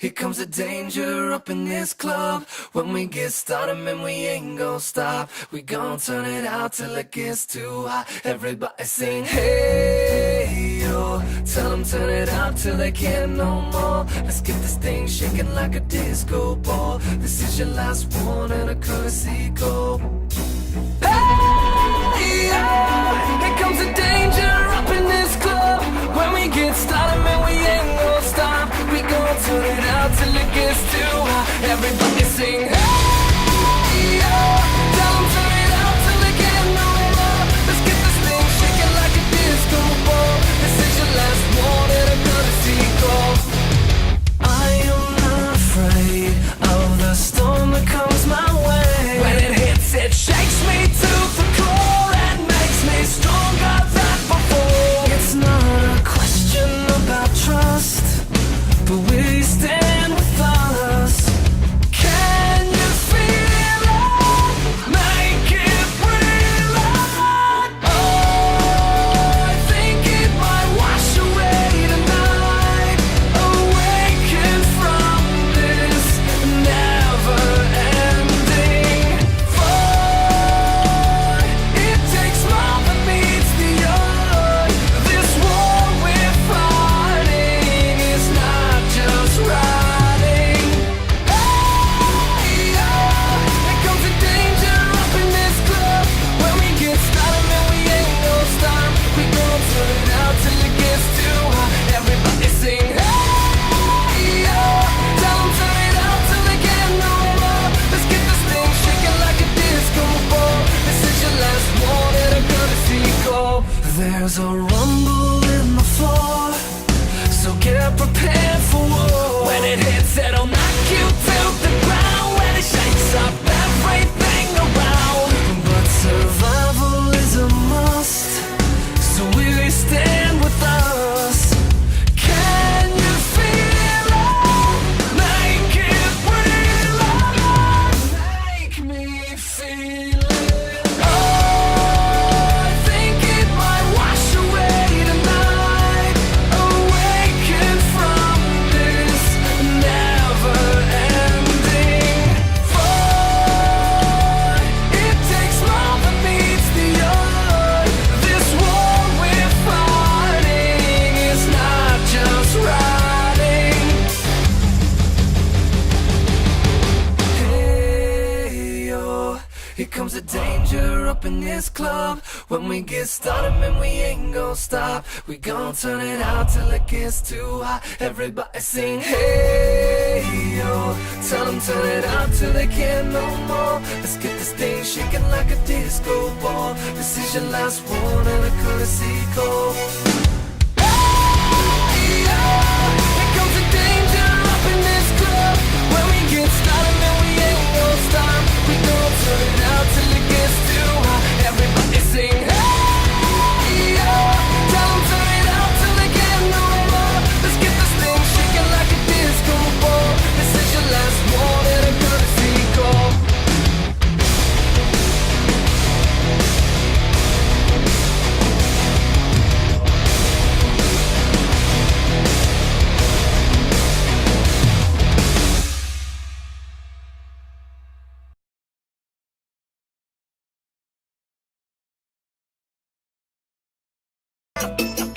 Here comes the danger up in this club. When we get started, man, we ain't gonna stop. We gon' turn it out till it gets too hot. Everybody sing, hey, yo. Tell them turn it out till they can't no more. Let's get this thing shaking like a disco ball. This is your last one and a courtesy call. sing There's a rumble Here comes the danger up in this club. When we get started, man, we ain't gonna stop. We gon' turn it out till it gets too hot. Everybody sing, hey, yo. Tell them turn it out till they can't no more. Let's get this thing shaking like a disco ball. This is your last one and a courtesy call. Bye.